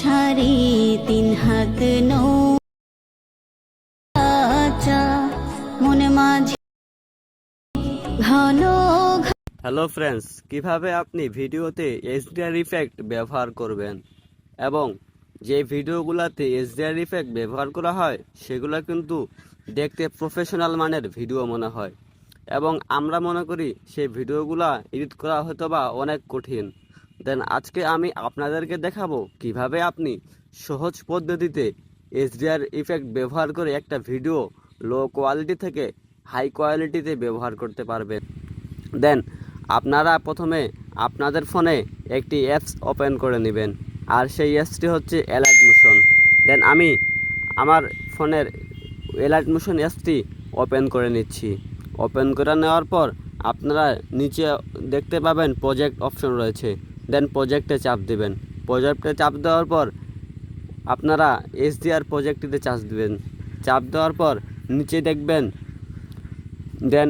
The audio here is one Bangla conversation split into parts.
সারি তিন হাত নৌচা মন মাঝে ঘন হ্যালো ফ্রেন্ডস কীভাবে আপনি ভিডিওতে এইচডিআর ইফেক্ট ব্যবহার করবেন? এবং যে ভিডিওগুলোতে এইচডিআর ইফেক্ট ব্যবহার করা হয়, সেগুলো কিন্তু দেখতে প্রফেশনাল মানের ভিডিও মনে হয়। এবং আমরা মনে করি, সেই ভিডিওগুলা এডিট করা হয়তো বা অনেক কঠিন। দেন আজকে আমি আপনাদেরকে দেখাবো কীভাবে আপনি সহজ পদ্ধতিতে এইচডিআর ইফেক্ট ব্যবহার করে একটা ভিডিও লো কোয়ালিটি থেকে হাই কোয়ালিটিতে ব্যবহার করতে পারবেন। দেন আপনারা প্রথমে আপনাদের ফোনে একটি অ্যাপস ওপেন করে নেবেন, আর সেই অ্যাপসটি হচ্ছে অ্যালার্ট মোশন দেন আমি আমার ফোনের অ্যালার্ট মোশন অ্যাপসটি ওপেন করে নিচ্ছি। ওপেন করে নেওয়ার পর আপনারা নিচে দেখতে পাবেন প্রজেক্ট অপশন রয়েছে। দেন প্রজেক্টে চাপ দেবেন। প্রজেক্টে চাপ দেওয়ার পর আপনারা এসডিআর প্রজেক্টটিতে চাপ দেবেন। চাপ দেওয়ার পর নিচে দেখবেন, দেন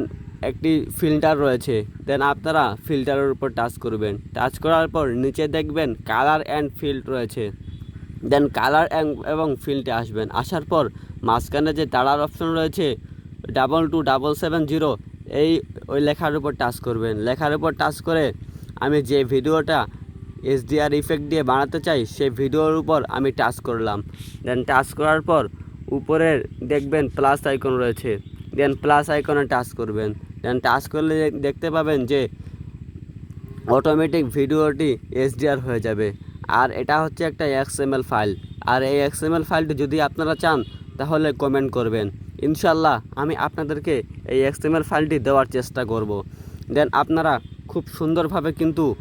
একটি ফিল্টার রয়েছে। দেন আপনারা ফিল্টারের উপর টাচ করবেন। টাচ করার পর নিচে দেখবেন কালার অ্যান্ড ফিল্ড রয়েছে। দেন কালার এবং ফিল্ডে আসবেন। আসার পর মাঝখানে যে তারার অপশন রয়েছে double two double seven zero এই ওই লেখার উপর টাচ করবেন। লেখার উপর টাচ করে আমি যে ভিডিওটা এসডিআর ইফেক্ট দিয়ে বানাতে চাই, সেই ভিডিওর উপর আমি টাচ করলাম। দেন টাচ করার পর উপরের দেখবেন প্লাস আইকন রয়েছে। দেন প্লাস আইকনে টাচ করবেন। দেন টাচ করলে দেখ- দেখতে পাবেন যে অটোমেটিক ভিডিওটি এইচডিআর হয়ে যাবে। আর এটা হচ্ছে একটা এক্সএমএল ফাইল আর এই এক্সএমএল ফাইলটি যদি আপনারা চান, তাহলে কমেন্ট করবেন। ইনশাল্লাহ আমি আপনাদেরকে এই এক্সএমএল ফাইলটি দেওয়ার চেষ্টা করব। দেন আপনারা খুব সুন্দরভাবে কিন্তু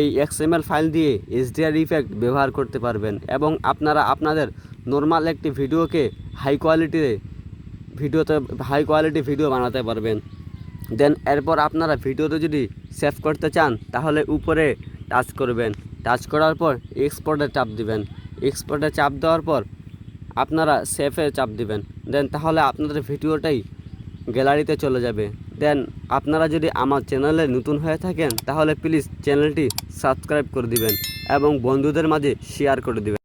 এই এক্সএমএল ফাইল দিয়ে এইচডিআর ইফেক্ট ব্যবহার করতে পারবেন এবং আপনারা আপনাদের নর্মাল একটি ভিডিওকে হাই কোয়ালিটিতে ভিডিওতে হাই কোয়ালিটি ভিডিও বানাতে পারবেন। দেন এরপর আপনারা ভিডিওতে যদি সেভ করতে চান, তাহলে উপরে টাচ করবেন। টাচ করার পর এক্সপোর্টে চাপ দিবেন। এক্সপোর্টে চাপ দেওয়ার পর আপনারা সেভে চাপ দিবেন। দেন তাহলে আপনাদের ভিডিওটাই গ্যালারিতে চলে যাবে। দেন, আপনারা যদি আমার চ্যানেলে নতুন হয়ে থাকেন, তাহলে প্লিজ চ্যানেলটি সাবস্ক্রাইব করে দিবেন এবং বন্ধুদের মাঝে শেয়ার করে দিবেন।